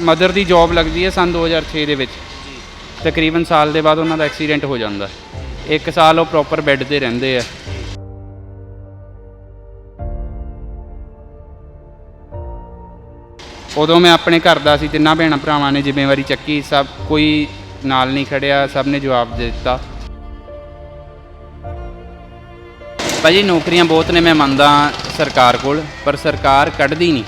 Mother ਦੀ job ਲੱਗਦੀ ਹੈ ਸਨ 2006 ਦੇ ਵਿੱਚ। ਤਕਰੀਬਨ ਸਾਲ ਦੇ ਬਾਅਦ ਉਹਨਾਂ ਦਾ ਐਕਸੀਡੈਂਟ ਹੋ ਜਾਂਦਾ। ਹੈ। ਇੱਕ ਸਾਲ ਉਹ ਪ੍ਰੋਪਰ ਬੈੱਡ ਤੇ ਰਹਿੰਦੇ ਆ। ਉਦੋਂ ਮੈਂ ਆਪਣੇ ਘਰ ਦਾ ਸੀ ਤਿੰਨਾਂ ਭੈਣਾਂ ਭਰਾਵਾਂ ਨੇ ਜ਼ਿੰਮੇਵਾਰੀ ਚੱਕੀ ਸਭ ਕੋਈ ਨਾਲ ਨਹੀਂ ਖੜਿਆ ਸਭ ਨੇ ਜਵਾਬ ਦੇ ਦਿੱਤਾ। ਭਾਜੀ ਨੌਕਰੀਆਂ ਬਹੁਤ ਨੇ ਮੈਂ ਮੰਨਦਾ ਸਰਕਾਰ ਕੋਲ ਪਰ ਸਰਕਾਰ ਕੱਢਦੀ ਨਹੀਂ।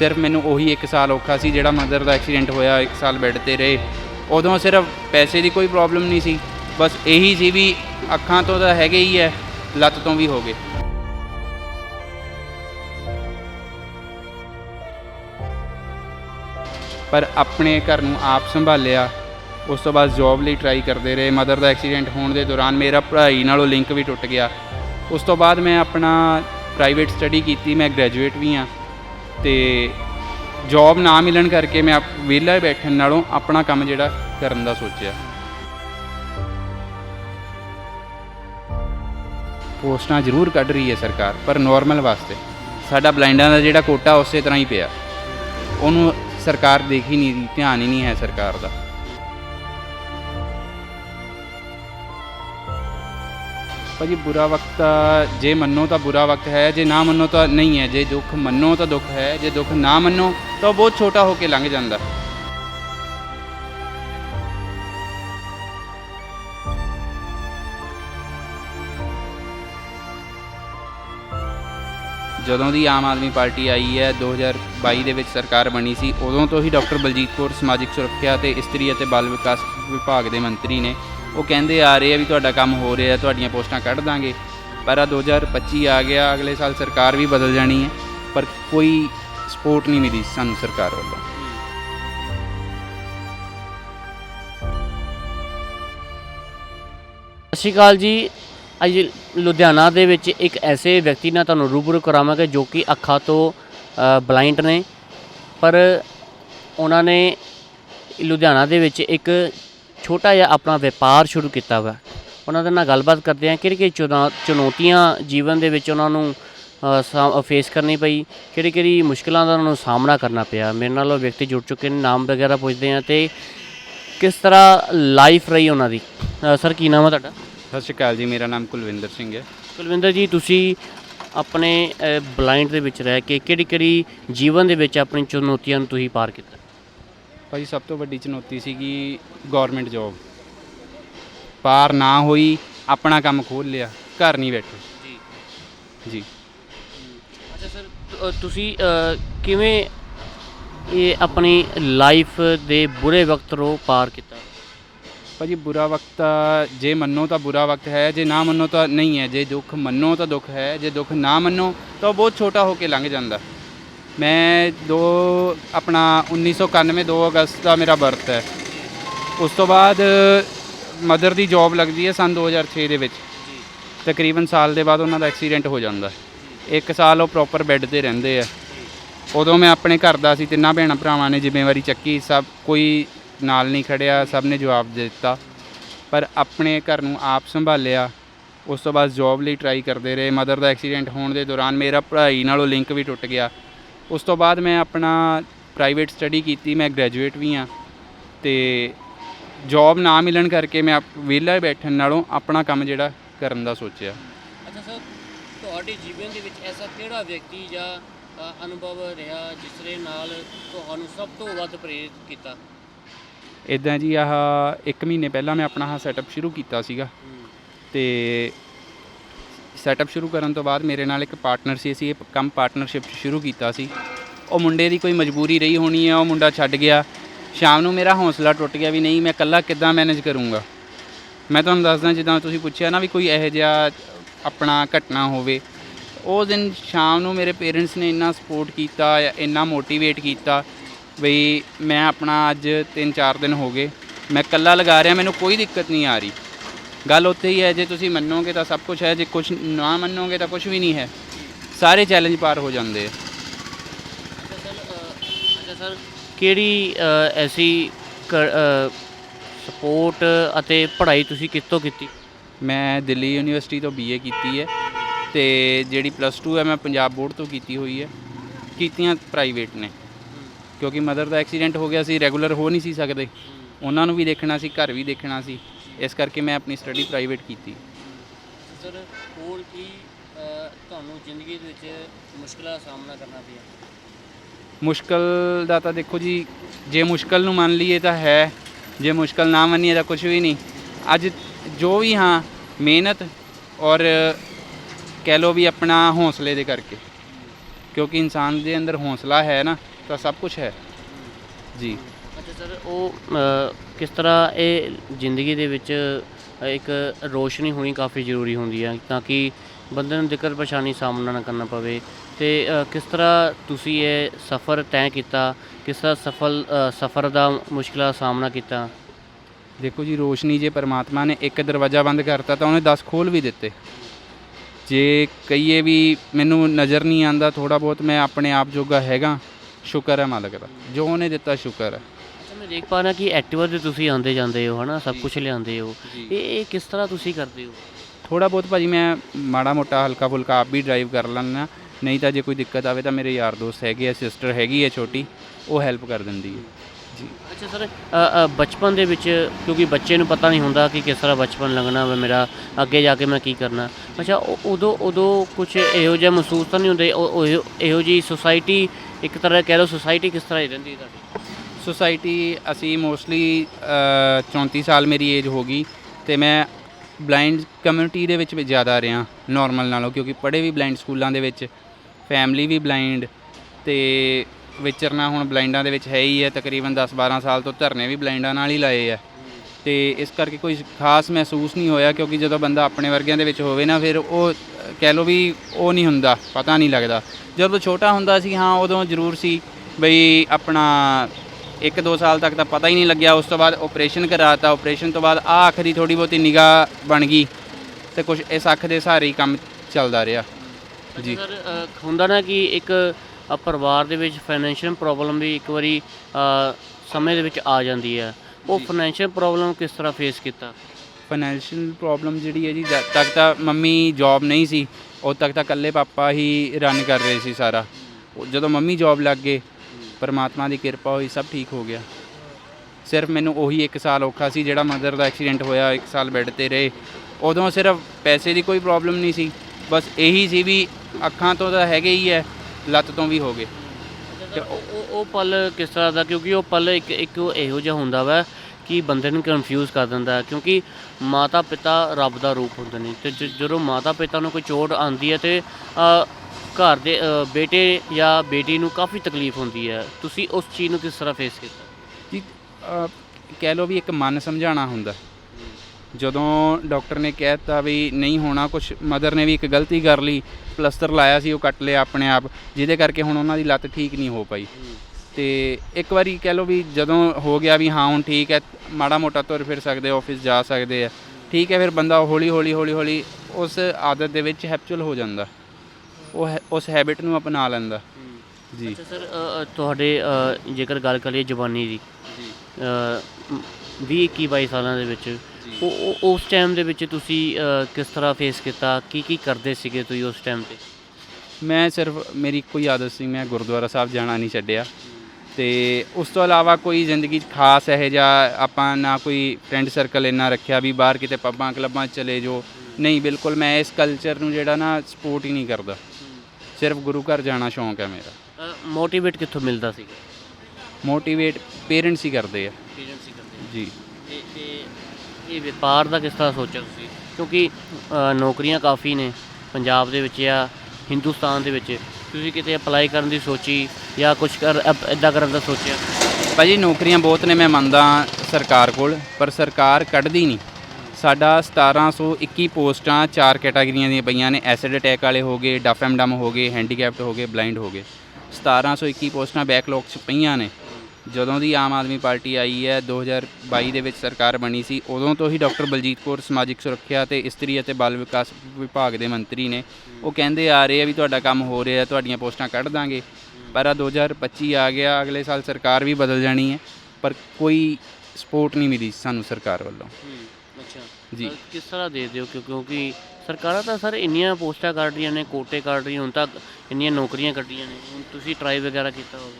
ਸਿਰਫ ਮੈਨੂੰ ਉਹੀ 1 ਸਾਲ ਔਖਾ ਸੀ ਜਿਹੜਾ ਮਦਰ ਦਾ ਐਕਸੀਡੈਂਟ ਹੋਇਆ 1 ਸਾਲ ਬੈੱਡ ਤੇ ਰਹੇ। ਉਦੋਂ ਸਿਰਫ ਪੈਸੇ ਦੀ ਕੋਈ ਪ੍ਰੋਬਲਮ ਨਹੀਂ ਸੀ। ਬਸ ਇਹੀ ਸੀ ਵੀ ਅੱਖਾਂ ਤੋਂ ਤਾਂ ਹੈਗੇ ਹੀ ਹੈ, ਲੱਤ ਤੋਂ ਵੀ ਹੋ ਗਏ। ਪਰ ਆਪਣੇ ਘਰ ਨੂੰ ਆਪ ਸੰਭਾਲਿਆ, ਉਸ ਤੋਂ ਬਾਅਦ ਜੌਬ ਲਈ ਟਰਾਈ ਕਰਦੇ ਰਹੇ। ਮਦਰ ਦਾ ਐਕਸੀਡੈਂਟ ਹੋਣ ਦੇ ਦੌਰਾਨ ਮੇਰਾ ਪੜ੍ਹਾਈ ਨਾਲੋਂ ਲਿੰਕ ਵੀ ਟੁੱਟ ਗਿਆ। ਉਸ ਤੋਂ ਬਾਅਦ ਮੈਂ ਆਪਣਾ ਪ੍ਰਾਈਵੇਟ ਸਟੱਡੀ ਕੀਤੀ, ਮੈਂ ਗ੍ਰੈਜੂਏਟ ਵੀ ਹਾਂ। ਤੇ ਜੌਬ ਨਾ ਮਿਲਣ ਕਰਕੇ ਮੈਂ ਆਪ- ਵਿਹਲਾ ਬੈਠਣ ਨਾਲੋਂ ਆਪਣਾ ਕੰਮ ਜਿਹੜਾ ਕਰਨ ਦਾ ਸੋਚਿਆ। ਪੋਸਟਾਂ ਜ਼ਰੂਰ ਕੱਢ ਰਹੀ ਹੈ ਸਰਕਾਰ, ਪਰ ਨਾਰਮਲ ਵਾਸਤੇ। ਸਾਡਾ ਬਲਾਈਂਡਾਂ ਦਾ ਜਿਹੜਾ ਕੋਟਾ ਉਸੇ ਤਰ੍ਹਾਂ ਹੀ ਪਿਆ। ਉਹਨੂੰ ਸਰਕਾਰ ਦੇਖ ਹੀ ਨਹੀਂ ਰਹੀ ਧਿਆਨ ਹੀ ਨਹੀਂ ਹੈ ਸਰਕਾਰ ਦਾ। ਭਾਜੀ ਬੁਰਾ ਵਕਤ ਤਾਂ ਜੇ ਮੰਨੋ ਤਾਂ ਬੁਰਾ ਵਕਤ ਹੈ, ਜੇ ਨਾ ਮੰਨੋ ਤਾਂ ਨਹੀਂ ਹੈ, ਜੇ ਦੁੱਖ ਮੰਨੋ ਤਾਂ ਦੁੱਖ ਹੈ, ਜੇ ਦੁੱਖ ਨਾ ਮੰਨੋ ਤਾਂ ਉਹ ਬਹੁਤ ਛੋਟਾ ਹੋ ਕੇ ਲੰਘ ਜਾਂਦਾ। ਜਦੋਂ ਦੀ ਆਮ ਆਦਮੀ ਪਾਰਟੀ ਆਈ ਹੈ 2022 ਦੇ ਵਿੱਚ ਸਰਕਾਰ ਬਣੀ ਸੀ, ਉਦੋਂ ਤੋਂ ਹੀ ਡਾਕਟਰ ਬਲਜੀਤ ਕੌਰ ਸਮਾਜਿਕ ਸੁਰੱਖਿਆ ਤੇ ਇਸਤਰੀ ਅਤੇ ਬਾਲ ਵਿਕਾਸ ਵਿਭਾਗ ਦੇ ਮੰਤਰੀ ਨੇ ਉਹ ਕਹਿੰਦੇ ਆ ਰਹੇ ਆ ਵੀ ਤੁਹਾਡਾ ਕੰਮ ਹੋ ਰਿਹਾ, ਤੁਹਾਡੀਆਂ ਪੋਸਟਾਂ ਕੱਢ ਦਾਂਗੇ। ਪਰ ਆ 2025 ਆ ਗਿਆ, ਅਗਲੇ ਸਾਲ ਸਰਕਾਰ ਵੀ ਬਦਲ ਜਾਣੀ ਹੈ, ਪਰ ਕੋਈ ਸਪੋਰਟ ਨਹੀਂ ਮਿਲੀ ਸਾਨੂੰ ਸਰਕਾਰ ਵੱਲੋਂ। ਸਤਿ ਸ਼੍ਰੀ ਅਕਾਲ ਜੀ। ਅੱਜ ਲੁਧਿਆਣਾ ਦੇ ਵਿੱਚ ਇੱਕ ਐਸੇ ਵਿਅਕਤੀ ਨਾਲ ਤੁਹਾਨੂੰ ਰੂਬਰੂ ਕਰਾਵਾਂਗੇ ਜੋ ਕਿ ਅੱਖਾਂ ਤੋਂ ਬਲਾਈਂਡ ਨੇ। ਪਰ ਉਹਨਾਂ ਨੇ ਲੁਧਿਆਣਾ ਦੇ ਵਿੱਚ ਇੱਕ ਛੋਟਾ ਜਿਹਾ ਆਪਣਾ ਵਪਾਰ ਸ਼ੁਰੂ ਕੀਤਾ ਵਾ। ਉਹਨਾਂ ਦੇ ਨਾਲ ਗੱਲਬਾਤ ਕਰਦੇ ਹਾਂ ਕਿਹੜੀ ਕਿਹੜੀ ਚੁਣਾ- ਚੁਣੌਤੀਆਂ ਜੀਵਨ ਦੇ ਵਿੱਚ ਉਹਨਾਂ ਨੂੰ ਫੇਸ ਕਰਨੀ ਪਈ ਕਿਹੜੀ ਕਿਹੜੀ ਮੁਸ਼ਕਲਾਂ ਦਾ ਉਹਨਾਂ ਨੂੰ ਸਾਹਮਣਾ ਕਰਨਾ ਪਿਆ। ਮੇਰੇ ਨਾਲ ਉਹ ਵਿਅਕਤੀ ਜੁੜ ਚੁੱਕੇ ਨੇ ਨਾਮ ਵਗੈਰਾ ਪੁੱਛਦੇ ਆ ਤੇ ਕਿਸ ਤਰ੍ਹਾਂ ਲਾਈਫ ਰਹੀ ਉਹਨਾਂ ਦੀ? ਸਰ ਕੀ ਨਾਮ ਹੈ ਤੁਹਾਡਾ? ਸਤਿ ਸ਼੍ਰੀ ਅਕਾਲ ਜੀ ਮੇਰਾ ਨਾਮ ਕੁਲਵਿੰਦਰ ਸਿੰਘ ਹੈ। ਕੁਲਵਿੰਦਰ ਜੀ ਤੁਸੀਂ ਆਪਣੇ ਬਲਾਈਂਡ ਦੇ ਵਿੱਚ ਰਹਿ ਕੇ ਕਿਹੜੀ ਕਿਹੜੀ ਜੀਵਨ ਦੇ ਵਿੱਚ ਆਪਣੀ ਚੁਣੌਤੀਆਂ ਨੂੰ ਤੁਸੀਂ ਪਾਰ ਕੀਤਾ? ਭਾਜੀ ਸਭ ਤੋਂ ਵੱਡੀ ਚੁਣੌਤੀ ਸੀਗੀ ਗਵਰਨਮੈਂਟ ਜੌਬ ਪਾਰ ਨਾ ਹੋਈ ਆਪਣਾ ਕੰਮ ਖੋਲ ਲਿਆ ਘਰ ਨਹੀਂ ਬੈਠੇ। ਜੀ। ਜੀ। ਅੱਛਾ ਸਰ ਤੁਸੀਂ ਅ, ਕਿਵੇਂ ਇਹ ਆਪਣੀ ਲਾਈਫ ਦੇ ਬੁਰੇ ਵਕਤ ਨੂੰ ਪਾਰ ਕੀਤਾ? ਭਾਜੀ ਬੁਰਾ ਵਕਤ ਤਾਂ ਜੇ ਮੰਨੋ ਤਾਂ ਬੁਰਾ ਵਕਤ ਹੈ ਜੇ ਨਾ ਮੰਨੋ ਤਾਂ ਨਹੀਂ ਹੈ। ਜੇ ਦੁੱਖ ਮੰਨੋ ਤਾਂ ਦੁੱਖ ਹੈ ਜੇ ਦੁੱਖ ਨਾ ਮੰਨੋ ਤਾਂ ਉਹ ਬਹੁਤ ਛੋਟਾ ਹੋ ਕੇ ਲੰਘ ਜਾਂਦਾ। ਮੈਂ ਦੋ, ਆਪਣਾ 1991 2 ਅਗਸਤ ਦਾ ਮੇਰਾ ਬਰਥ ਹੈ। ਉਸ ਤੋਂ ਬਾਅਦ ਮਦਰ ਦੀ ਜੌਬ ਲੱਗਦੀ ਹੈ ਸਨ 2006 ਦੇ ਵਿੱਚ। ਤਕਰੀਬਨ ਸਾਲ ਦੇ ਬਾਅਦ ਉਹਨਾਂ ਦਾ ਐਕਸੀਡੈਂਟ ਹੋ ਜਾਂਦਾ ਇੱਕ ਸਾਲ ਉਹ ਪ੍ਰੋਪਰ ਬੈੱਡ ਤੇ ਰਹਿੰਦੇ ਆ। ਉਦੋਂ ਮੈਂ ਆਪਣੇ ਘਰ ਦਾ ਸੀ, ਤਿੰਨਾਂ ਭੈਣਾਂ ਭਰਾਵਾਂ ਨੇ ਜ਼ਿੰਮੇਵਾਰੀ ਚੱਕੀ, ਸਭ ਕੋਈ ਨਾਲ ਨਹੀਂ ਖੜਿਆ, ਸਭ ਨੇ ਜਵਾਬ ਦੇ ਦਿੱਤਾ। ਪਰ ਆਪਣੇ ਘਰ ਨੂੰ ਆਪ ਸੰਭਾਲਿਆ। ਉਸ ਤੋਂ ਬਾਅਦ ਜੌਬ ਲਈ ਟਰਾਈ ਕਰਦੇ ਰਹੇ। ਮਦਰ ਦਾ ਐਕਸੀਡੈਂਟ ਹੋਣ ਦੇ ਦੌਰਾਨ ਮੇਰਾ ਪੜ੍ਹਾਈ ਨਾਲੋਂ ਲਿੰਕ ਵੀ ਟੁੱਟ ਗਿਆ। ਉਸ ਤੋਂ ਬਾਅਦ ਮੈਂ ਆਪਣਾ ਪ੍ਰਾਈਵੇਟ ਸਟੱਡੀ ਕੀਤੀ ਮੈਂ ਗ੍ਰੈਜੂਏਟ ਵੀ ਹਾਂ ਤੇ ਜੌਬ ਨਾ ਮਿਲਣ ਕਰਕੇ ਮੈਂ ਵਿਹਲਾ ਬੈਠਣ ਨਾਲੋਂ ਆਪਣਾ ਕੰਮ ਜਿਹੜਾ ਕਰਨ ਦਾ ਸੋਚਿਆ। ਅੱਛਾ ਸਰ ਤੁਹਾਡੇ ਜੀਵਨ ਦੇ ਵਿੱਚ ਐਸਾ ਕਿਹੜਾ ਵਿਅਕਤੀ ਜਾਂ ਅਨੁਭਵ ਰਿਹਾ ਜਿਸ ਦੇ ਨਾਲ ਤੁਹਾਨੂੰ ਸਭ ਤੋਂ ਵੱਧ ਪ੍ਰੇਰਿਤ ਕੀਤਾ? ਇਦਾਂ ਜੀ ਆਹ ਇੱਕ ਮਹੀਨੇ ਪਹਿਲਾਂ ਮੈਂ ਆਪਣਾ ਆਹ ਸੈਟਅਪ ਸ਼ੁਰੂ ਕੀਤਾ ਸੀਗਾ ਤੇ ਸੈਟਅਪ ਸ਼ੁਰੂ ਕਰਨ ਤੋਂ ਬਾਅਦ ਮੇਰੇ ਨਾਲ ਇੱਕ ਪਾਰਟਨਰ ਸੀ, ਅਸੀਂ ਇਹ ਕੰਮ ਪਾਰਟਨਰਸ਼ਿਪ ਸ਼ੁਰੂ ਕੀਤਾ ਸੀ। ਉਹ ਮੁੰਡੇ ਦੀ ਕੋਈ ਮਜਬੂਰੀ ਰਹੀ ਹੋਣੀ ਹੈ ਉਹ ਮੁੰਡਾ ਛੱਡ ਗਿਆ। ਸ਼ਾਮ ਨੂੰ ਮੇਰਾ ਹੌਸਲਾ ਟੁੱਟ ਗਿਆ ਵੀ ਨਹੀਂ, ਮੈਂ ਇਕੱਲਾ ਕਿੱਦਾਂ ਮੈਨੇਜ ਕਰੂੰਗਾ? ਮੈਂ ਤੁਹਾਨੂੰ ਦੱਸਦਾ, ਜਿੱਦਾਂ ਤੁਸੀਂ ਪੁੱਛਿਆ ਨਾ ਵੀ ਕੋਈ ਇਹੋ ਜਿਹਾ ਆਪਣਾ ਘਟਨਾ ਹੋਵੇ। ਉਹ ਦਿਨ ਸ਼ਾਮ ਨੂੰ ਮੇਰੇ ਪੇਰੈਂਟਸ ਨੇ ਇੰਨਾ ਸਪੋਰਟ ਕੀਤਾ, ਇੰਨਾ ਮੋਟੀਵੇਟ ਕੀਤਾ ਵੀ ਮੈਂ ਆਪਣਾ ਅੱਜ 3-4 ਦਿਨ ਹੋ ਗਏ। ਮੈਂ ਇਕੱਲਾ ਲਗਾ ਰਿਹਾ, ਮੈਨੂੰ ਕੋਈ ਦਿੱਕਤ ਨਹੀਂ ਆ ਰਹੀ। ਗੱਲ ਉੱਥੇ ਹੀ ਹੈ ਜੇ ਤੁਸੀਂ ਮੰਨੋਗੇ ਤਾਂ ਸਭ ਕੁਝ ਹੈ ਜੇ ਕੁਝ ਨਾ ਮੰਨੋਗੇ ਤਾਂ ਕੁਝ ਵੀ ਨਹੀਂ ਹੈ। ਸਾਰੇ ਚੈਲੰਜ ਪਾਰ ਹੋ ਜਾਂਦੇ ਆ। ਅੱਛਾ ਸਰ ਅੱਛਾ ਸਰ ਕਿਹੜੀ ਅ, ਐਸੀ ਸਪੋਰਟ ਅਤੇ ਪੜ੍ਹਾਈ ਤੁਸੀਂ ਕਿੱਥੋਂ ਕੀਤੀ? ਮੈਂ ਦਿੱਲੀ ਯੂਨੀਵਰਸਿਟੀ ਤੋਂ ਬੀਏ ਕੀਤੀ ਹੈ ਤੇ ਜਿਹੜੀ ਪਲੱਸ 2 ਹੈ ਮੈਂ ਪੰਜਾਬ ਬੋਰਡ ਤੋਂ ਕੀਤੀ ਹੋਈ ਹੈ। ਕੀਤੀਆਂ ਪ੍ਰਾਈਵੇਟ ਨੇ। ਕਿਉਂਕਿ ਮਦਰ ਦਾ ਐਕਸੀਡੈਂਟ ਹੋ ਗਿਆ ਸੀ ਰੈਗੂਲਰ ਹੋ ਨਹੀਂ ਸੀ ਸਕਦੇ। ਉਹਨਾਂ ਨੂੰ ਵੀ ਦੇਖਣਾ ਸੀ ਘਰ ਵੀ ਦੇਖਣਾ ਸੀ। ਇਸ ਕਰਕੇ ਮੈਂ ਆਪਣੀ ਸਟੱਡੀ ਪ੍ਰਾਈਵੇਟ ਕੀਤੀ। ਸਰ ਹੋਰ ਕੀ ਤੁਹਾਨੂੰ ਜ਼ਿੰਦਗੀ ਦੇ ਵਿੱਚ ਮੁਸ਼ਕਲਾਂ ਦਾ ਸਾਹਮਣਾ ਕਰਨਾ ਪਿਆ? ਮੁਸ਼ਕਲ ਦਾ ਤਾਂ ਦੇਖੋ ਜੀ ਜੇ ਮੁਸ਼ਕਲ ਨੂੰ ਮੰਨ ਲਈਏ ਤਾਂ ਹੈ ਜੇ ਮੁਸ਼ਕਲ ਨਾ ਮੰਨੀਏ ਤਾਂ ਕੁਝ ਵੀ ਨਹੀਂ। ਅੱਜ ਜੋ ਵੀ ਹਾਂ ਮਿਹਨਤ ਔਰ ਕਹਿ ਲੋ ਵੀ ਆਪਣਾ ਹੌਸਲੇ ਦੇ ਕਰਕੇ। ਕਿਉਂਕਿ ਇਨਸਾਨ ਦੇ ਅੰਦਰ ਹੌਸਲਾ ਹੈ ਨਾ ਤਾਂ ਸਭ ਕੁਝ ਹੈ। ਜੀ। ਅੱਛਾ ਸਰ ਉਹ ਕਿਸ ਤਰ੍ਹਾਂ ਇਹ ਜ਼ਿੰਦਗੀ ਦੇ ਵਿੱਚ ਇੱਕ ਰੋਸ਼ਨੀ ਹੋਣੀ ਕਾਫੀ ਜ਼ਰੂਰੀ ਹੁੰਦੀ ਹੈ ਤਾਂ ਕਿ ਬੰਦੇ ਨੂੰ ਦਿੱਕਤ ਪਰੇਸ਼ਾਨੀ ਸਾਹਮਣਾ ਨਾ ਕਰਨਾ ਪਵੇ। ਤੇ ਕਿਸ ਤਰ੍ਹਾਂ ਤੁਸੀਂ ਇਹ ਸਫ਼ਰ ਤੈਅ ਕੀਤਾ? ਕਿਸ ਤਰ੍ਹਾਂ ਸਫਲ ਸਫ਼ਰ ਦਾ ਮੁਸ਼ਕਿਲਾਂ ਦਾ ਸਾਹਮਣਾ ਕੀਤਾ? ਦੇਖੋ ਜੀ, ਰੋਸ਼ਨੀ ਜੇ ਪਰਮਾਤਮਾ ਨੇ ਇੱਕ ਦਰਵਾਜ਼ਾ ਬੰਦ ਕਰਤਾ ਤਾਂ ਉਹਨੇ 10 ਖੋਲ ਵੀ ਦਿੱਤੇ। ਜੇ ਕਹੀਏ ਵੀ ਮੈਨੂੰ ਨਜ਼ਰ ਨਹੀਂ ਆਂਦਾ ਥੋੜਾ ਬਹੁਤ, ਮੈਂ ਆਪਣੇ ਆਪ ਜੋਗਾ ਹੈਗਾ। ਸ਼ੁਕਰ ਹੈ ਮਾਲਕ ਦਾ। ਜੋ ਉਹਨੇ ਦਿੱਤਾ, ਸ਼ੁਕਰ ਹੈ। ਮੈਂ ਦੇਖ ਪਾ ਰਿਹਾ ਕਿ ਐਕਟਿਵਾ ਤੇ ਤੁਸੀਂ ਆਉਂਦੇ ਜਾਂਦੇ ਹੋ ਹਨਾ? ਸਭ ਕੁਝ ਲਿਆਉਂਦੇ ਹੋ। ਇਹ ਇਹ ਕਿਸ ਤਰ੍ਹਾਂ ਤੁਸੀਂ ਕਰਦੇ ਹੋ? ਥੋੜਾ ਬਹੁਤ ਭਾਜੀ ਮੈਂ ਮਾੜਾ ਮੋਟਾ ਹਲਕਾ ਫੁਲਕਾ ਆਪ ਵੀ ਡਰਾਈਵ ਕਰ ਲੈਂਦਾ। ਨਹੀਂ ਤਾਂ ਜੇ ਕੋਈ ਦਿੱਕਤ ਆਵੇ ਤਾਂ ਮੇਰੇ ਯਾਰ ਦੋਸਤ ਹੈਗੇ ਆ ਸਿਸਟਰ ਹੈਗੀ ਹੈ ਛੋਟੀ ਉਹ ਹੈਲਪ ਕਰ ਦਿੰਦੀ ਹੈ। ਜੀ। ਅੱਛਾ ਸਰ ਅ, ਅ, ਬਚਪਨ ਦੇ ਵਿੱਚ ਕਿਉਂਕਿ ਬੱਚੇ ਨੂੰ ਪਤਾ ਨਹੀਂ ਹੁੰਦਾ ਕਿ ਕਿਸ ਤਰ੍ਹਾਂ ਬਚਪਨ ਲੰਘਣਾ ਵਾ ਮੇਰਾ ਅੱਗੇ ਜਾ ਕੇ ਮੈਂ ਕੀ ਕਰਨਾ। ਅੱਛਾ ਉਦੋਂ ਉਦੋਂ ਕੁਝ ਇਹੋ ਜਿਹਾ ਮਹਿਸੂਸ ਤਾਂ ਨਹੀਂ ਹੁੰਦੇ? ਉਹ- ਉਹ ਇਹੋ- ਇਹੋ ਜੀ ਸੁਸਾਇਟੀ ਇੱਕ ਤਰ੍ਹਾਂ ਕਹਿ ਲਓ ਸੁਸਾਇਟੀ ਕਿਸ ਤਰ੍ਹਾਂ ਦੀ ਰਹਿੰਦੀ ਹੈ ਤੁਹਾਡੀ? ਸੁਸਾਇਟੀ ਅਸੀਂ ਮੋਸਟਲੀ 34 ਸਾਲ ਮੇਰੀ ਏਜ ਹੋ ਗਈ ਤੇ ਮੈਂ ਬਲਾਈਂਡ ਕਮਿਊਨਿਟੀ ਦੇ ਵਿੱਚ ਵੀ ਜ਼ਿਆਦਾ ਰਿਹਾ ਨਾਰਮਲ ਨਾਲੋਂ, ਕਿਉਂਕਿ ਪੜ੍ਹੇ ਵੀ ਬਲਾਈਂਡ ਸਕੂਲਾਂ ਦੇ ਵਿੱਚ ਫੈਮਿਲੀ ਵੀ ਬਲਾਈਂਡ ਤੇ ਵਿਚਰਨਾ ਹੁਣ ਬਲਾਈਂਡਾਂ ਦੇ ਵਿੱਚ ਹੈ ਹੀ ਹੈ, ਤਕਰੀਬਨ 10 12 ਸਾਲ ਤੋਂ ਧਰਨੇ ਵੀ ਬਲਾਈਂਡਾਂ ਨਾਲ ਹੀ ਲਾਏ ਆ। ਤੇ ਇਸ ਕਰਕੇ ਕੋਈ ਖਾਸ ਮਹਿਸੂਸ ਨਹੀਂ ਹੋਇਆ, ਕਿਉਂਕਿ ਜਦੋਂ ਬੰਦਾ ਆਪਣੇ ਵਰਗਿਆਂ ਦੇ ਵਿੱਚ ਹੋਵੇ ਨਾ, ਫਿਰ ਉਹ, ਕਹਿ ਲਓ ਵੀ ਉਹ ਨਹੀਂ ਹੁੰਦਾ, ਪਤਾ ਨਹੀਂ ਲੱਗਦਾ। ਜਦੋਂ ਛੋਟਾ ਹੁੰਦਾ ਸੀ, ਹਾਂ, ਉਦੋਂ ਜ਼ਰੂਰ ਸੀ ਬਈ ਆਪਣਾ ਇੱਕ ਦੋ ਸਾਲ ਤੱਕ ਤਾਂ ਪਤਾ ਹੀ ਨਹੀਂ ਲੱਗਿਆ। ਉਸ ਤੋਂ ਬਾਅਦ ਆਪਰੇਸ਼ਨ ਕਰਾਤਾ। ਆਪਰੇਸ਼ਨ ਤੋਂ ਬਾਅਦ ਆ ਅੱਖ ਦੀ ਥੋੜੀ ਬਹੁਤੀ ਨਿਗਾਹ ਬਣ ਗਈ ਤੇ ਕੁਝ ਇਸ ਅੱਖ ਦੇ ਸਹਾਰੇ ਹੀ ਕੰਮ ਚੱਲਦਾ ਰਿਹਾ। ਜੀ। ਸਰ ਅ, ਹੁੰਦਾ ਨਾ ਕਿ ਇੱਕ ਅ, ਪਰਿਵਾਰ ਦੇ ਵਿੱਚ ਫਾਈਨੈਂਸ਼ੀਅਲ ਪ੍ਰੋਬਲਮ ਵੀ ਇੱਕ ਵਾਰੀ ਅ, ਸਮੇਂ ਦੇ ਵਿੱਚ ਆ ਜਾਂਦੀ ਹੈ। ਉਹ ਫਾਈਨੈਂਸ਼ੀਅਲ ਪ੍ਰੋਬਲਮ ਕਿਸ ਤਰ੍ਹਾਂ ਫੇਸ ਕੀਤਾ? ਫਾਈਨੈਂਸ਼ੀਅਲ ਪ੍ਰੋਬਲਮ ਜਿਹੜੀ ਹੈ ਜੀ ਜਦ ਤੱਕ ਤਾਂ ਮੰਮੀ ਜੌਬ ਨਹੀਂ ਸੀ ਉਦ ਤੱਕ ਤਾਂ ਇਕੱਲੇ ਪਾਪਾ ਹੀ ਰਨ ਕਰ ਰਹੇ ਸੀ ਸਾਰਾ। ਉਹ ਜਦੋਂ ਮੰਮੀ ਜੌਬ ਲੱਗ ਗਏ ਪਰਮਾਤਮਾ ਦੀ ਕਿਰਪਾ ਹੋਈ, ਸਭ ਠੀਕ ਹੋ ਗਿਆ। ਸਿਰਫ ਮੈਨੂੰ ਉਹੀ 1 ਸਾਲ ਔਖਾ ਸੀ, ਜਿਹੜਾ ਮਦਰ ਦਾ ਐਕਸੀਡੈਂਟ ਹੋਇਆ 1 ਸਾਲ ਬੈੱਡ ਤੇ ਰਹੇ। ਉਦੋਂ ਸਿਰਫ ਪੈਸੇ ਦੀ ਕੋਈ ਪ੍ਰੋਬਲਮ ਨਹੀਂ ਸੀ। ਬਸ ਇਹੀ ਸੀ ਵੀ ਅੱਖਾਂ ਤੋਂ ਤਾਂ ਹੈਗੇ ਹੀ ਹੈ, ਲੱਤ ਤੋਂ ਵੀ ਹੋ ਗਏ। ਤੇ ਉਹ ਉਹ- ਪਲ ਕਿਸ ਤਰ੍ਹਾਂ ਦਾ? ਕਿਉਂਕਿ ਉਹ ਪਲ ਇੱਕ ਇੱਕ ਇਹੋ ਜਿਹਾ ਹੁੰਦਾ ਵਾ ਕਿ ਬੰਦੇ ਨੂੰ ਕਨਫਿਊਜ਼ ਕਰ ਦਿੰਦਾ ਕਿਉਂਕਿ ਮਾਤਾ ਪਿਤਾ ਰੱਬ ਦਾ ਰੂਪ ਹੁੰਦੇ ਨੇ। ਤੇ ਜ- ਜਦੋਂ ਮਾਤਾ ਪਿਤਾ ਨੂੰ ਕੋਈ ਚੋਟ ਆਉਂਦੀ ਹੈ ਤੇ ਘਰ ਦੇ ਅ, ਬੇਟੇ ਜਾਂ ਬੇਟੀ ਨੂੰ ਕਾਫੀ ਤਕਲੀਫ ਹੁੰਦੀ ਹੈ। ਤੁਸੀਂ ਉਸ ਚੀਜ਼ ਨੂੰ ਕਿਸ ਤਰ੍ਹਾਂ ਫੇਸ ਕੀਤਾ? ਜੀ ਅਹ, ਕਹਿ ਲਓ ਵੀ ਇੱਕ ਮਨ ਸਮਝਾਉਣਾ ਹੁੰਦਾ। ਜਦੋਂ ਡਾਕਟਰ ਨੇ ਕਹਿਤਾ ਵੀ ਨਹੀਂ ਹੋਣਾ ਕੁਝ ਮਦਰ ਨੇ ਵੀ ਇੱਕ ਗਲਤੀ ਕਰ ਲਈ ਪਲਸਟਰ ਲਾਇਆ ਸੀ ਉਹ ਕੱਟ ਲਿਆ ਆਪਣੇ ਆਪ ਜਿਹਦੇ ਕਰਕੇ ਹੁਣ ਉਹਨਾਂ ਦੀ ਲੱਤ ਠੀਕ ਨਹੀਂ ਹੋ ਪਾਈ। ਤੇ ਇੱਕ ਵਾਰੀ ਕਹਿ ਲਓ ਵੀ ਜਦੋਂ ਹੋ ਗਿਆ ਵੀ ਹਾਂ ਹੁਣ ਠੀਕ ਹੈ ਮਾੜਾ ਮੋਟਾ ਤੁਰ ਫਿਰ ਸਕਦੇ ਆਫਿਸ ਜਾ ਸਕਦੇ ਆ। ਠੀਕ ਹੈ ਫਿਰ ਬੰਦਾ ਹੌਲੀ ਹੌਲੀ ਹੌਲੀ ਹੌਲੀ ਉਸ ਆਦਤ ਦੇ ਵਿੱਚ ਹੈਪਚੁਅਲ ਹੋ ਜਾਂਦਾ। ਉਹ ਹੈ- ਉਸ ਹੈਬਿਟ ਨੂੰ ਅਪਣਾ ਲੈਂਦਾ। ਜੀ। ਅੱਛਾ ਸਰ ਅ, ਅ, ਤੁਹਾਡੇ ਅ, ਜੇਕਰ ਗੱਲ ਕਰੀਏ ਜਵਾਨੀ ਦੀ ਜੀ। 20 21 22 ਸਾਲਾਂ ਦੇ ਵਿੱਚ ਉਹ ਉਹ- ਉਸ ਟਾਈਮ ਦੇ ਵਿੱਚ ਤੁਸੀਂ ਅ, ਕਿਸ ਤਰ੍ਹਾਂ ਫੇਸ ਕੀਤਾ? ਕੀ ਕੀ ਕਰਦੇ ਸੀਗੇ ਤੁਸੀਂ ਉਸ ਟਾਈਮ ਤੇ? ਮੈਂ ਸਿਰਫ ਮੇਰੀ ਇੱਕੋ ਹੀ ਆਦਤ ਸੀ ਮੈਂ ਗੁਰਦੁਆਰਾ ਸਾਹਿਬ ਜਾਣਾ ਨਹੀਂ ਛੱਡਿਆ। ਤੇ ਉਸ ਤੋਂ ਇਲਾਵਾ ਕੋਈ ਜ਼ਿੰਦਗੀ 'ਚ ਖਾਸ ਇਹ ਜਿਹਾ ਆਪਾਂ ਨਾ ਕੋਈ ਫਰੈਂਡ ਸਰਕਲ ਇੰਨਾ ਰੱਖਿਆ ਵੀ ਬਾਹਰ ਕਿਤੇ ਪੱਬਾਂ ਕਲੱਬਾਂ 'ਚ ਚਲੇ ਜੋ ਨਹੀਂ ਬਿਲਕੁਲ ਮੈਂ ਇਸ ਕਲਚਰ ਨੂੰ ਜਿਹੜਾ ਨਾ ਸਪੋਰਟ ਹੀ ਨਹੀਂ ਕਰਦਾ। ਸਿਰਫ ਗੁਰੂ ਘਰ ਜਾਣਾ ਸ਼ੌਂਕ ਹੈ ਮੇਰਾ। ਮੋਟੀਵੇਟ ਕਿੱਥੋਂ ਮਿਲਦਾ ਸੀਗਾ ਮੋਟੀਵੇਟ ਪੇਰੈਂਟਸ ਹੀ ਕਰਦੇ ਆ। ਪੇਰੈਂਟਸ ਹੀ ਕਰਦੇ ਜੀ। ਤੇ ਤੇ ਇਹ ਵਪਾਰ ਦਾ ਕਿਸ ਤਰ੍ਹਾਂ ਸੋਚਿਆ ਤੁਸੀਂ? ਕਿਉਂਕਿ ਅ, ਨੌਕਰੀਆਂ ਕਾਫੀ ਨੇ। ਪੰਜਾਬ ਦੇ ਵਿੱਚ ਜਾਂ ਹਿੰਦੁਸਤਾਨ ਦੇ ਵਿੱਚ। ਤੁਸੀਂ ਕਿਤੇ ਅਪਲਾਈ ਕਰਨ ਦੀ ਸੋਚੀ ਜਾਂ ਕੁਝ ਕਰ ਇਦਾਂ ਕਰਨ ਦਾ ਸੋਚਿਆ? ਭਾਜੀ ਨੌਕਰੀਆਂ ਬਹੁਤ ਨੇ ਮੈਂ ਮੰਨਦਾ ਸਰਕਾਰ ਕੋਲ ਪਰ ਸਰਕਾਰ ਕੱਢਦੀ ਨਹੀਂ। ਸਾਡਾ 1721 ਪੋਸਟਾਂ ਚਾਰ ਕੈਟਾਗਰੀਆਂ ਦੀਆਂ ਪਈਆਂ ਨੇ। ਐਸਿਡ ਅਟੈਕ ਵਾਲੇ ਹੋ ਗਏ, ਡਫ ਐਮ ਡਮ ਹੋ ਗਏ, ਹੈਂਡੀਕੈਪਟ ਹੋ ਗਏ, ਬਲਾਈਂਡ ਹੋ ਗਏ। 1721 ਪੋਸਟਾਂ ਬੈਕਲੌਗ 'ਚ ਪਈਆਂ ਨੇ। ਜਦੋਂ ਦੀ ਆਮ ਆਦਮੀ ਪਾਰਟੀ ਆਈ ਹੈ 2022 ਦੇ ਵਿੱਚ ਸਰਕਾਰ ਬਣੀ ਸੀ, ਉਦੋਂ ਤੋਂ ਹੀ ਡਾਕਟਰ ਬਲਜੀਤ ਕੌਰ ਸਮਾਜਿਕ ਸੁਰੱਖਿਆ ਤੇ ਇਸਤਰੀ ਅਤੇ ਬਾਲ ਵਿਕਾਸ ਵਿਭਾਗ ਦੇ ਮੰਤਰੀ ਨੇ। ਉਹ ਕਹਿੰਦੇ ਆ ਰਹੇ ਆ ਵੀ ਤੁਹਾਡਾ ਕੰਮ ਹੋ ਰਿਹਾ, ਤੁਹਾਡੀਆਂ ਪੋਸਟਾਂ ਕੱਢ ਦਾਂਗੇ। ਪਰ ਆ 2025 ਆ ਗਿਆ, ਅਗਲੇ ਸਾਲ ਸਰਕਾਰ ਵੀ ਬਦਲ ਜਾਣੀ ਹੈ। ਪਰ ਕੋਈ ਸਪੋਰਟ ਨਹੀਂ ਮਿਲੀ ਸਾਨੂੰ ਸਰਕਾਰ ਵੱਲੋਂ। ਅੱਛਾ। ਜੀ। ਕਿਸ ਤਰ੍ਹਾਂ ਦੇ ਦਿਓ? ਕਿਉਂ- ਕਿਉਂਕਿ ਸਰਕਾਰਾਂ ਤਾਂ ਸਰ ਇੰਨੀਆਂ ਪੋਸਟਾਂ ਕੱਢ ਰਹੀਆਂ ਨੇ ਕੋਟੇ ਕੱਢ ਰਹੀਆਂ ਹੁਣ ਤੱਕ ਇੰਨੀਆਂ ਨੌਕਰੀਆਂ ਕੱਢੀਆਂ ਨੇ। ਹੁਣ ਤੁਸੀਂ ਟਰਾਈ ਵਗੈਰਾ ਕੀਤਾ ਹੋਵੇ।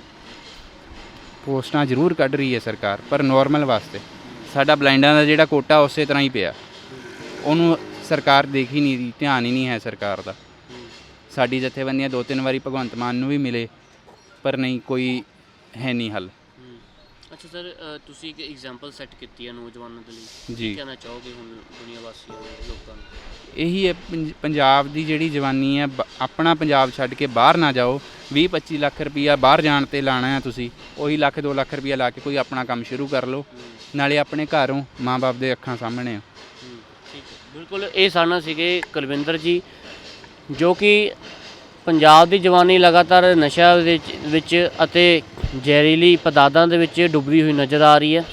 ਪੋਸਟਾਂ ਜ਼ਰੂਰ ਕੱਢ ਰਹੀ ਹੈ ਸਰਕਾਰ ਪਰ ਨਾਰਮਲ ਵਾਸਤੇ। ਸਾਡਾ ਬਲਾਈਂਡਾਂ ਦਾ ਜਿਹੜਾ ਕੋਟਾ ਉਸੇ ਤਰ੍ਹਾਂ ਹੀ ਪਿਆ। ਉਹਨੂੰ ਸਰਕਾਰ ਦੇਖ ਹੀ ਨਹੀਂ ਰਹੀ ਧਿਆਨ ਹੀ ਨਹੀਂ ਹੈ ਸਰਕਾਰ ਦਾ। ਸਾਡੀ ਜਥੇਬੰਦੀਆਂ ਦੋ ਤਿੰਨ ਵਾਰੀ ਭਗਵੰਤ ਮਾਨ ਨੂੰ ਵੀ ਮਿਲੇ ਪਰ ਨਹੀਂ ਕੋਈ ਹੈ ਨਹੀਂ ਹੱਲ। ਅੱਛਾ ਸਰ ਤੁਸੀਂ ਇੱਕ ਐਗਜ਼ਾਮਪਲ ਸੈੱਟ ਕੀਤੀ ਹੈ ਨੌਜਵਾਨਾਂ ਦੇ ਲਈ। ਕੀ ਕਹਿਣਾ ਚਾਹੋਗੇ ਹੁਣ ਦੁਨੀਆ ਵਾਸੀਆਂ ਨੂੰ ਲੋਕਾਂ ਨੂੰ? ਇਹੀ ਹੈ ਪੰਜ- ਪੰਜਾਬ ਦੀ ਜਿਹੜੀ ਜਵਾਨੀ ਹੈ ਆਪਣਾ ਪੰਜਾਬ ਛੱਡ ਕੇ ਬਾਹਰ ਨਾ ਜਾਓ। 20 25 ਲੱਖ ਰੁਪਈਆ ਬਾਹਰ ਜਾਣ ਤੇ ਲਾਣਾ ਹੈ ਤੁਸੀਂ ਉਹੀ ਲੱਖ 2 ਲੱਖ ਰੁਪਈਆ ਲਾ ਕੇ ਕੋਈ ਆਪਣਾ ਕੰਮ ਸ਼ੁਰੂ ਕਰ ਲਓ। ਨਾਲੇ ਆਪਣੇ ਘਰੋਂ ਮਾਂ-ਬਾਪ ਦੇ ਅੱਖਾਂ ਸਾਹਮਣੇ ਹੈ ਬਿਲਕੁਲ ਇਹ ਸਾਨਾ ਸੀਗੇ ਕੁਲਵਿੰਦਰ ਜੀ ਜੋ ਕਿ ਪੰਜਾਬ ਦੀ ਜਵਾਨੀ ਲਗਾਤਾਰ ਨਸ਼ਾ ਵਿੱਚ ਵਿੱਚ ਅਤੇ ਜ਼ਹਿਰੀਲੀ ਪਦਾਰਥਾਂ ਦੇ ਵਿੱਚ ਡੁੱਬੀ ਹੋਈ ਨਜ਼ਰ ਆ ਰਹੀ ਹੈ।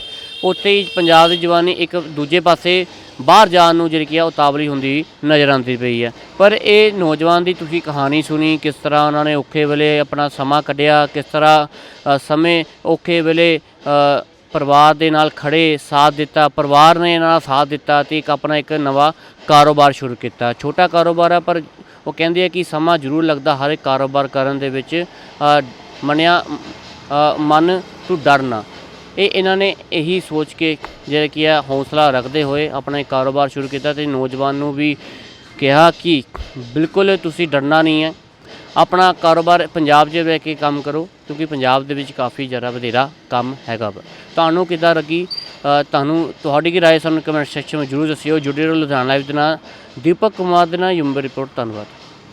ਉੱਥੇ ਹੀ ਪੰਜਾਬ ਦੀ ਜਵਾਨੀ ਇੱਕ ਦੂਜੇ ਪਾਸੇ ਬਾਹਰ ਜਾਣ ਨੂੰ ਜਿਹੜੀ ਕੀ ਆ, ਉਤਾਵਲੀ ਹੁੰਦੀ ਨਜ਼ਰ ਆਉਂਦੀ ਪਈ ਹੈ। ਪਰ ਇਹ ਨੌਜਵਾਨ ਦੀ ਤੁਸੀਂ ਕਹਾਣੀ ਸੁਣੀ, ਕਿਸ ਤਰ੍ਹਾਂ ਉਹਨਾਂ ਨੇ ਔਖੇ ਵੇਲੇ ਆਪਣਾ ਸਮਾਂ ਕੱਢਿਆ, ਕਿਸ ਤਰ੍ਹਾਂ ਸਮੇਂ ਔਖੇ ਵੇਲੇ ਪਰਿਵਾਰ ਦੇ ਨਾਲ ਖੜੇ ਸਾਥ ਦਿੱਤਾ, ਪਰਿਵਾਰ ਨੇ ਇਹਨਾਂ ਦਾ ਸਾਥ ਦਿੱਤਾ ਤੇ ਇੱਕ ਆਪਣਾ ਇੱਕ ਨਵਾਂ ਕਾਰੋਬਾਰ ਸ਼ੁਰੂ ਕੀਤਾ। ਛੋਟਾ ਕਾਰੋਬਾਰ ਆ, ਪਰ ਉਹ ਕਹਿੰਦੇ ਆ ਕਿ ਸਮਾਂ ਜ਼ਰੂਰ ਲੱਗਦਾ ਹਰ ਇੱਕ ਕਾਰੋਬਾਰ ਕਰਨ ਦੇ ਵਿੱਚ ਮੰਨਿਆ ਮਨ ਤੋਂ ਡਰਨਾ ਇਹ ਇਹਨਾਂ ਨੇ ਇਹੀ ਸੋਚ ਕੇ ਜਿਹੜਾ ਕੀ ਹੈ ਹੌਸਲਾ ਰੱਖਦੇ ਹੋਏ ਆਪਣਾ ਕਾਰੋਬਾਰ ਸ਼ੁਰੂ ਕੀਤਾ ਤੇ ਨੌਜਵਾਨ ਨੂੰ ਵੀ ਕਿਹਾ ਕਿ ਬਿਲਕੁਲ ਤੁਸੀਂ ਡਰਨਾ ਨਹੀਂ ਹੈ। ਆਪਣਾ ਕਾਰੋਬਾਰ ਪੰਜਾਬ 'ਚ ਰਹਿ ਕੇ ਕੰਮ ਕਰੋ। ਕਿਉਂਕਿ ਪੰਜਾਬ ਦੇ ਵਿੱਚ ਕਾਫੀ ਜ਼ਿਆਦਾ ਵਧੇਰਾ ਕੰਮ ਹੈਗਾ ਵਾ। ਤੁਹਾਨੂੰ ਕਿੱਦਾਂ ਲੱਗੀ? ਤੁਹਾਨੂੰ ਤੁਹਾਡੀ ਕੀ ਰਾਏ ਸਾਨੂੰ ਕਮੈਂਟ ਸੈਕਸ਼ਨ ਵਿੱਚ ਜਰੂਰ ਦੱਸਿਓ। ਜੁੜੇ ਰਹੋ ਲੁਧਿਆਣਾ ਲਾਈਵ ਦੇ ਨਾਲ। ਦੀਪਕ ਕੁਮਾਰ ਦੇ ਨਾਲ ਯੂੰਬਰ ਰਿਪੋਰਟ ਧੰਨਵਾਦ।